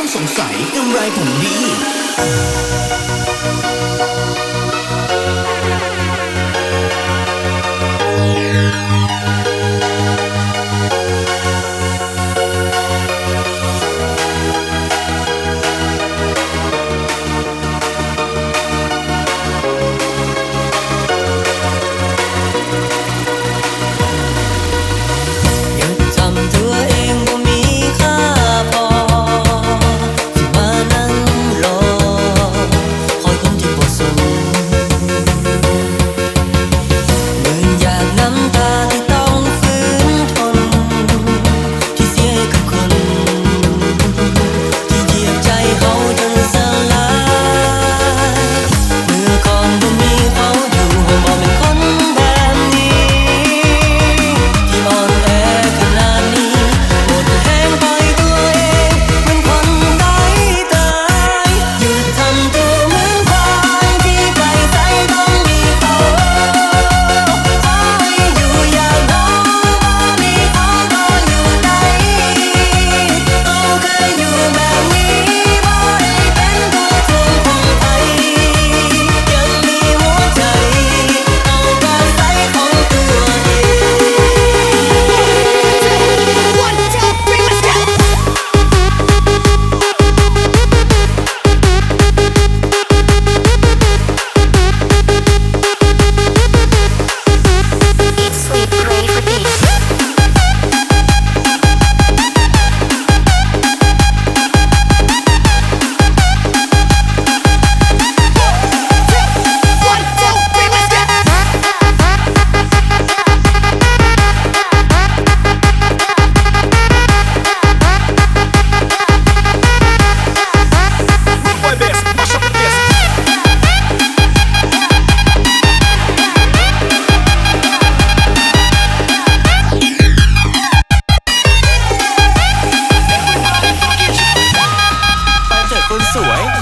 ต้องสงสัยกำไรผมดี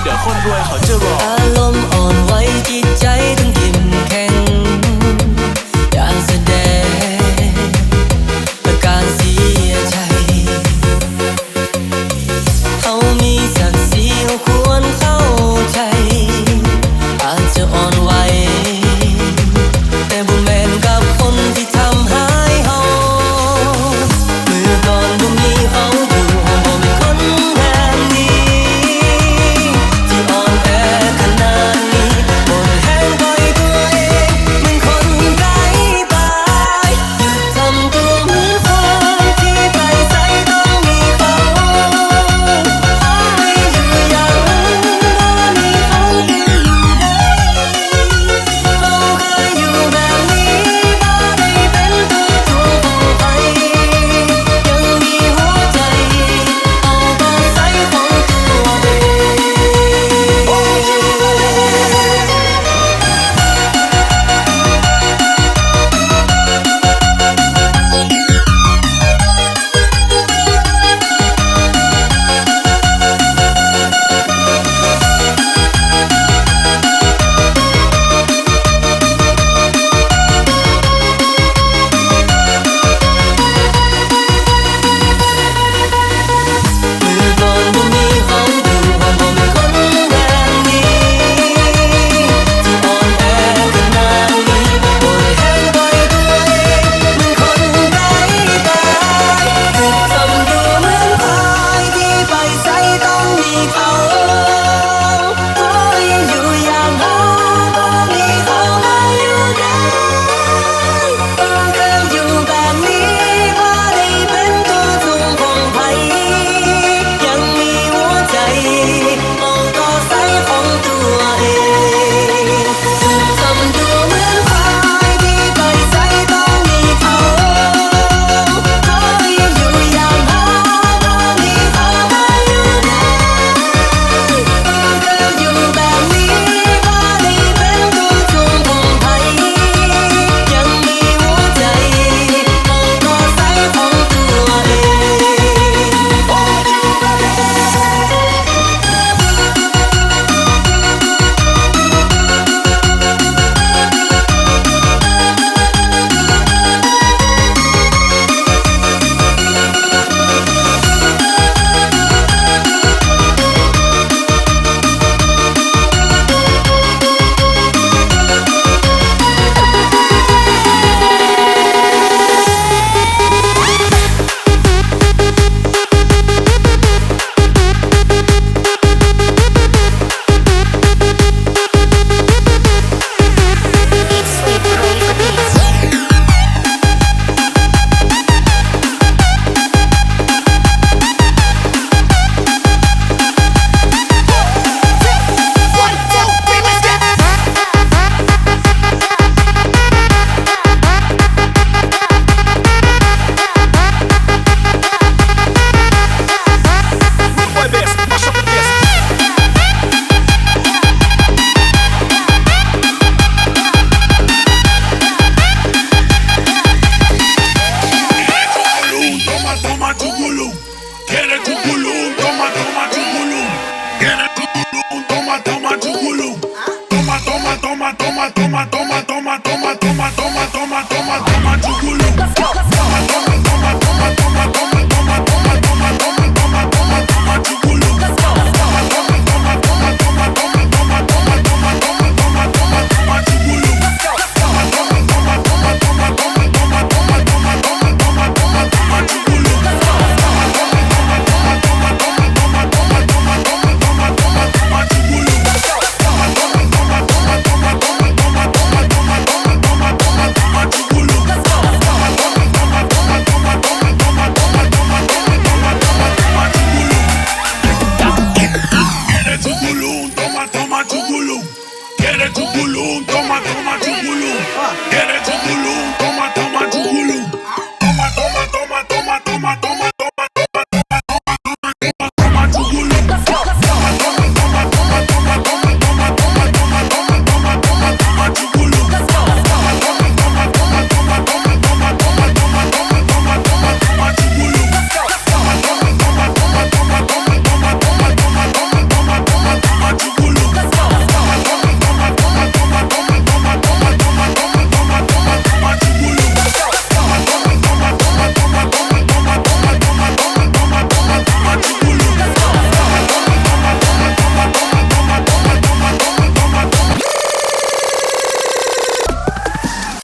เดี๋ยวคนรวยเขาจะบอกอารมณ์อ่อนไหวจิตใจต้องยิ้มแข็งการแสดง toma, toma.